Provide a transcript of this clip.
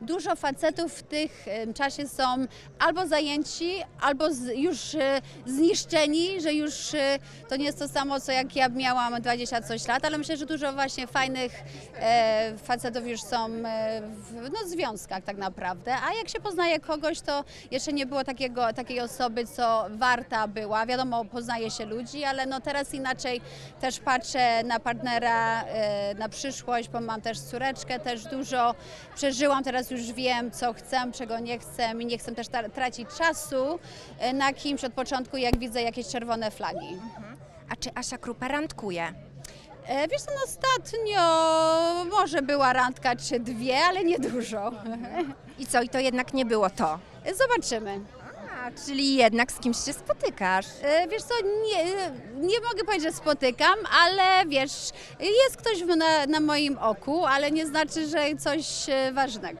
dużo facetów w tych czasie są albo zajęci, albo już e, zniszczeni, że już e, to nie jest to samo, co jak ja miałam 20 coś lat, ale myślę, że dużo właśnie fajnych e, facetów już są w no, związkach tak naprawdę. A jak się poznaje kogoś, to jeszcze nie było takiego, takiej osoby, co warta była. Wiadomo, poznaje się ludzi, ale no teraz inaczej też patrzę na partnera, na przyszłość, bo mam też córeczkę, też dużo przeżyłam, teraz już wiem, co chcę, czego nie chcę i nie chcę też tracić czasu e, na kimś od początku, jak widzę jakieś czerwone flagi. A czy Asia Krupa randkuje? E, Wiesz co, no ostatnio może była randka czy dwie, ale nie dużo. I co, i to jednak nie było to? Zobaczymy. A, czyli jednak z kimś się spotykasz. E, Wiesz co, nie, nie mogę powiedzieć, że spotykam, ale wiesz, jest ktoś na, na moim oku, ale nie znaczy, że coś e, ważnego.